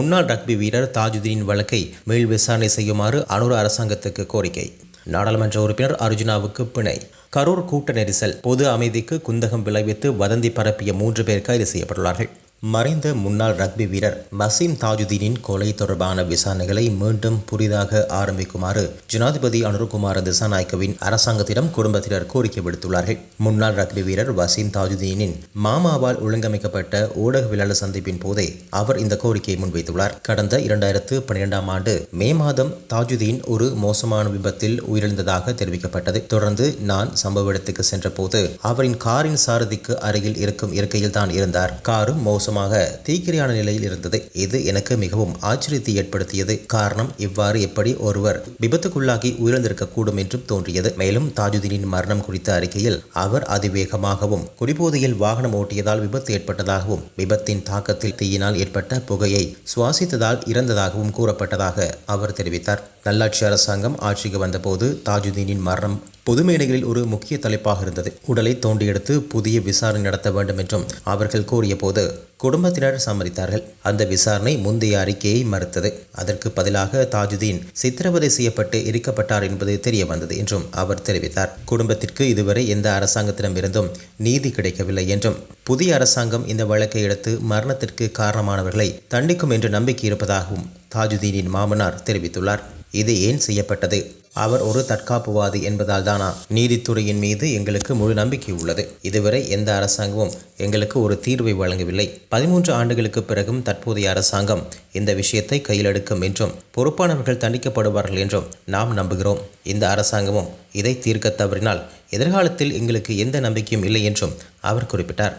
முன்னாள் ரக்பி வீரர் தாஜுதீன் வழக்கை மேல் விசாரணை செய்யுமாறு அனுர அரசாங்கத்துக்கு கோரிக்கை. நாடாளுமன்ற உறுப்பினர் அர்ஜுனாவுக்கு பிணை. கரூர் கூட்ட நெரிசல் பொது அமைதிக்கு குந்தகம் விளைவித்து வதந்தி பரப்பிய மூன்று பேர் கைது செய்யப்பட்டுள்ளார்கள். மறைந்த முன்னாள் ரக்பி வீரர் மசீம் தாஜுதீனின் கொலை தொடர்பான விசாரணைகளை மீண்டும் புதிதாக ஆரம்பிக்குமாறு ஜனாதிபதி அனுர்குமார திசாநாயக்கவின் அரசாங்கத்திடம் குடும்பத்தினர் கோரிக்கை விடுத்துள்ளார்கள். முன்னாள் ரக்பி வீரர் வசீம் தாஜுதீனின் மாமாவால் ஒழுங்கமைக்கப்பட்ட ஊடகவியலாளர் சந்திப்பின் போதே அவர் இந்த கோரிக்கையை முன்வைத்துள்ளார். கடந்த இரண்டாயிரத்து பன்னிரெண்டாம் ஆண்டு மே மாதம் தாஜுதீன் ஒரு மோசமான விபத்தில் உயிரிழந்ததாக தெரிவிக்கப்பட்டது. தொடர்ந்து நான் சம்பவ இடத்துக்கு சென்றபோது அவரின் காரின் சாரதிக்கு அருகில் இருக்கும் இருக்கையில் தான் இருந்தார். காரும் மோசமாக தீக்கிரையான நிலையில் இருந்தது. இது எனக்கு மிகவும் ஆச்சரியத்தை ஏற்படுத்தியது. காரணம் இவ்வாறு எப்படி ஒருவர் விபத்துக்குள்ளாகி உயிரிழந்திருக்க கூடும் என்றும் தோன்றியது. மேலும் தாஜுதீனின் மரணம் குறித்த அறிக்கையில் அவர் அதிவேகமாகவும் குடிபோதையில் வாகனம் ஓட்டியதால் விபத்து ஏற்பட்டதாகவும் விபத்தின் தாக்கத்தில் தீயினால் ஏற்பட்ட புகையை சுவாசித்ததால் இறந்ததாகவும் கூறப்பட்டதாக அவர் தெரிவித்தார். நல்லாட்சி அரசாங்கம் ஆட்சிக்கு வந்தபோது தாஜுதீனின் மரணம் பொது மேடைகளில் ஒரு முக்கிய தலைப்பாக இருந்தது. உடலை தோண்டியெடுத்து புதிய விசாரணை நடத்த வேண்டும் என்றும் அவர்கள் கோரிய போது குடும்பத்தினர் சம்மதித்தார்கள். அந்த விசாரணை முந்தைய அறிக்கையை மறுத்தது. அதற்கு பதிலாக தாஜுதீன் சித்திரவதை செய்யப்பட்டு எரிக்கப்பட்டார் என்பது தெரிய வந்தது என்றும் அவர் தெரிவித்தார். குடும்பத்திற்கு இதுவரை எந்த அரசாங்கத்திடமிருந்தும் நீதி கிடைக்கவில்லை என்றும் புதிய அரசாங்கம் இந்த வழக்கை எடுத்து மரணத்திற்கு காரணமானவர்களை தண்டிக்கும் என்று நம்பிக்கை இருப்பதாகவும் தாஜுதீனின் மாமனார் தெரிவித்துள்ளார். இது ஏன் செய்யப்பட்டது? அவர் ஒரு தற்காப்புவாதி என்பதால் தானா நீதித்துறையின் மீது எங்களுக்கு முழு நம்பிக்கை உள்ளது. இதுவரை எந்த அரசாங்கமும் எங்களுக்கு ஒரு தீர்வை வழங்கவில்லை. பதிமூன்று ஆண்டுகளுக்கு பிறகும் தற்போதைய அரசாங்கம் இந்த விஷயத்தை கையில் எடுக்கும் என்றும் பொறுப்பானவர்கள் தண்டிக்கப்படுவார்கள் என்றும் நாம் நம்புகிறோம். இந்த அரசாங்கமும் இதை தீர்க்க தவறினால் எதிர்காலத்தில் எங்களுக்கு எந்த நம்பிக்கையும் இல்லை என்றும் அவர் குறிப்பிட்டார்.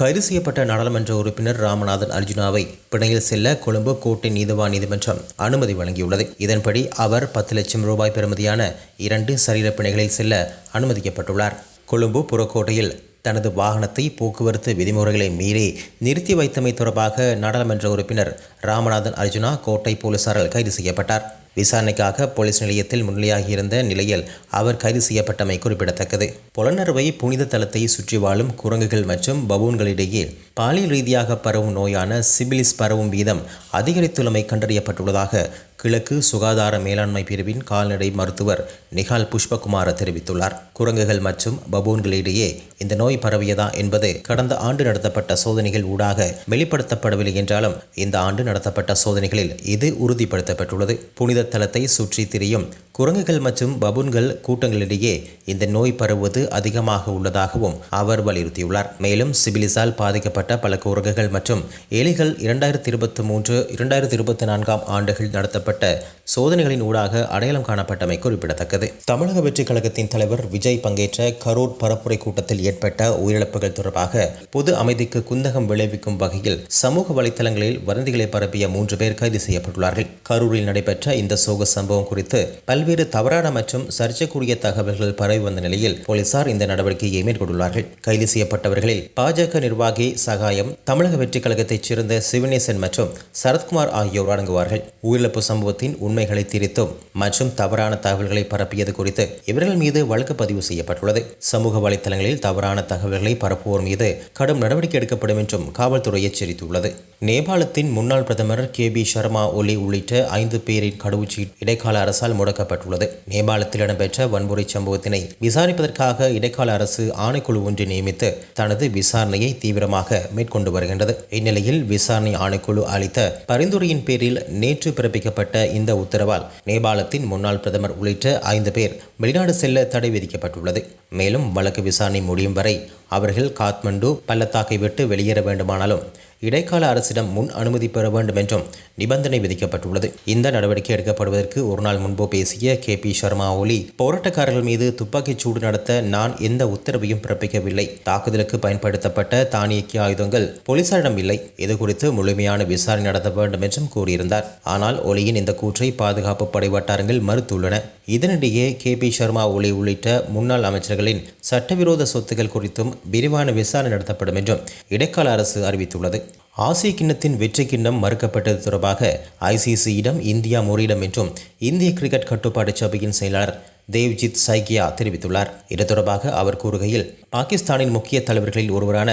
கைது செய்யப்பட்ட நாடாளுமன்ற உறுப்பினர் ராமநாதன் அர்ஜுனாவை பிணையில் செல்ல கொழும்பு கோட்டை நீதவான் நீதிமன்றம் அனுமதி வழங்கியுள்ளது. இதன்படி அவர் பத்து லட்சம் ரூபாய் பெறுமதியான இரண்டு சரீர பிணைகளில் செல்ல அனுமதிக்கப்பட்டுள்ளார். கொழும்பு புறக்கோட்டையில் தனது வாகனத்தை போக்குவரத்து விதிமுறைகளை மீறி நிறுத்தி வைத்தமை தொடர்பாக நாடாளுமன்ற உறுப்பினர் ராமநாதன் அர்ஜுனா கோட்டை போலீசாரால் கைது செய்யப்பட்டார். விசாரணைக்காக போலீஸ் நிலையத்தில் முன்னிலையாகியிருந்த நிலையில் அவர் கைது செய்யப்பட்டமை குறிப்பிடத்தக்கது. புலனறுவை புனித தலத்தை சுற்றி வாழும் குரங்குகள் மற்றும் பபூன்களிடையே பாலியல் ரீதியாக பரவும் நோயான சிபிலிஸ் பரவும் வீதம் அதிகரித்துள்ளமை கண்டறியப்பட்டுள்ளதாக கிழக்கு சுகாதார மேலாண்மை பிரிவின் கால்நடை மருத்துவர் நிகால் புஷ்பகுமார தெரிவித்துள்ளார். குரங்குகள் மற்றும் பபூன்களிடையே இந்த நோய் பரவியதா என்பது கடந்த ஆண்டு நடத்தப்பட்ட சோதனைகள் ஊடாக வெளிப்படுத்தப்படவில்லை என்றாலும் இந்த ஆண்டு நடத்தப்பட்ட சோதனைகளில் இது உறுதிப்படுத்தப்பட்டுள்ளது. புனித தலத்தை சுற்றி திரியும் குரங்குகள் மற்றும் பபூன்கள் கூட்டங்களிடையே இந்த நோய் பரவுவது அதிகமாக உள்ளதாகவும் அவர் வலியுறுத்தியுள்ளார். மேலும் சிபிலிஸால் பாதிக்கப்பட்ட பல குரங்குகள் மற்றும் எலிகள் இரண்டாயிரத்தி இருபத்தி மூன்று இரண்டாயிரத்தி இருபத்தி நான்காம் ஆண்டுகள் நடத்தப்பட்ட சோதனைகளின் ஊடாக அடையாளம் காணப்பட்டமை குறிப்பிடத்தக்கது. தமிழக வெற்றிக் கழகத்தின் தலைவர் விஜய் பங்கேற்ற கரூர் பரப்புரை கூட்டத்தில் ஏற்பட்ட உயிரிழப்புகள் தொடர்பாக பொது அமைதிக்கு குந்தகம் விளைவிக்கும் வகையில் சமூக வலைத்தளங்களில் வதந்திகளை பரப்பிய மூன்று பேர் கைது செய்யப்பட்டுள்ளார்கள். கரூரில் நடைபெற்ற இந்த சோக சம்பவம் குறித்து பல்வேறு தவறான மற்றும் சர்ச்சைக்குரிய தகவல்கள் பரவி வந்த நிலையில் போலீசார் இந்த நடவடிக்கையை மேற்கொண்டுள்ளார்கள். கைது செய்யப்பட்டவர்களில் பாஜக நிர்வாகி சகாயம் தமிழக வெற்றிக் கழகத்தைச் சேர்ந்த சிவனேசன் மற்றும் சரத்குமார் ஆகியோர் அடங்குவார்கள். உயிரிழப்பு சம்பவத்தின் உண்மைகளை திரித்தும் மற்றும் தவறான தகவல்களை பரப்பியது குறித்து இவர்கள் மீது வழக்கு பதிவு செய்யப்பட்டுள்ளது. சமூக வலைதளங்களில் தவறான தகவல்களை பரப்புவோர் மீது கடும் நடவடிக்கை எடுக்கப்படும் என்றும் காவல்துறை எச்சரித்துள்ளது. நேபாளத்தின் முன்னாள் பிரதமர் கே. பி. சர்மா ஒலி உள்ளிட்ட ஐந்து பேரின் கடவுச்சீட் இடைக்கால அரசால் முடக்கப்பட்டுள்ளது. நேபாளத்தில் இடம்பெற்ற வன்முறை சம்பவத்தினை விசாரிப்பதற்காக இடைக்கால அரசு ஆணைக்குழு ஒன்றை நியமித்து தனது விசாரணையை தீவிரமாக மேற்கொண்டு வருகின்றது. இந்நிலையில் விசாரணை ஆணைக்குழு அளித்த பரிந்துரையின் பேரில் நேற்று பிறப்பிக்கப்பட்ட இந்த உத்தரவால் நேபாளத்தின் முன்னாள் பிரதமர் உள்ளிட்ட ஐந்து பேர் வெளிநாடு செல்ல தடை விதிக்கப்பட்டுள்ளது. மேலும் வழக்கு விசாரணை முடியும் வரை அவர்கள் காத்மண்டு பள்ளத்தாக்கை விட்டு வெளியேற வேண்டுமானாலும் இடைக்கால அரசிடம் முன் அனுமதி பெற வேண்டும் என்றும் நிபந்தனை விதிக்கப்பட்டுள்ளது. இந்த நடவடிக்கை எடுக்கப்படுவதற்கு ஒரு நாள் முன்பு பேசிய கே. பி. சர்மா ஒலி போராட்டக்காரர்கள் மீது துப்பாக்கிச் சூடு நடத்த நான் எந்த உத்தரவையும் பிறப்பிக்கவில்லை. தாக்குதலுக்கு பயன்படுத்தப்பட்ட தானியக்கி ஆயுதங்கள் போலீசாரிடம் இல்லை. இது குறித்து முழுமையான விசாரணை நடத்த வேண்டும் என்றும் கூறியிருந்தார். ஆனால் ஒலியின் இந்த கூற்றை பாதுகாப்பு படை வட்டாரங்கள் மறுத்துள்ளன. இதனிடையே கே. பி. சர்மா ஒலி உள்ளிட்ட முன்னாள் அமைச்சர்களின் சட்டவிரோத சொத்துக்கள் குறித்தும் விரிவான விசாரணை நடத்தப்படும் என்றும் இடைக்கால அரசு அறிவித்துள்ளது. ஆசிய கிண்ணத்தின் வெற்றி கிண்ணம் மறுக்கப்பட்டது தொடர்பாக ஐசிசியிடம் இந்தியா முறையிடம் என்றும் இந்திய கிரிக்கெட் கட்டுப்பாட்டு சபையின் செயலாளர் தேவ்ஜித் சைகியா தெரிவித்துள்ளார். இது தொடர்பாக அவர் கூறுகையில் பாகிஸ்தானின் முக்கிய தலைவர்களில் ஒருவரான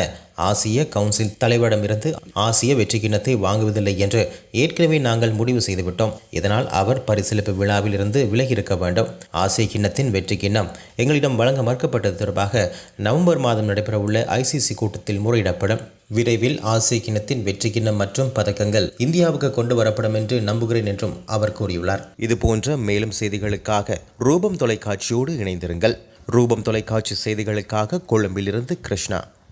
ஆசிய கவுன்சில் தலைவரிடமிருந்து ஆசிய வெற்றி கிண்ணத்தை வாங்குவதில்லை என்று ஏற்கனவே நாங்கள் முடிவு செய்துவிட்டோம். இதனால் அவர் பரிசீலிப்பு விழாவில் இருந்து விலகி இருக்க வேண்டும். ஆசிய கிண்ணத்தின் வெற்றி கிண்ணம் எங்களிடம் வழங்க மறுக்கப்பட்டது தொடர்பாக நவம்பர் மாதம் நடைபெறவுள்ள ஐசிசி கூட்டத்தில் முறையிடப்படும். விரைவில் ஆசிய கிண்ணத்தின் வெற்றி கிண்ணம் மற்றும் பதக்கங்கள் இந்தியாவுக்கு கொண்டு வரப்படும் என்று நம்புகிறேன் என்றும் அவர் கூறியுள்ளார். இது போன்ற மேலும் செய்திகளுக்காக ரூபம் தொலைக்காட்சியோடு இணைந்திருங்கள். ரூபம் தொலைக்காட்சி செய்திகளுக்காக கொழும்பிலிருந்து கிருஷ்ணா.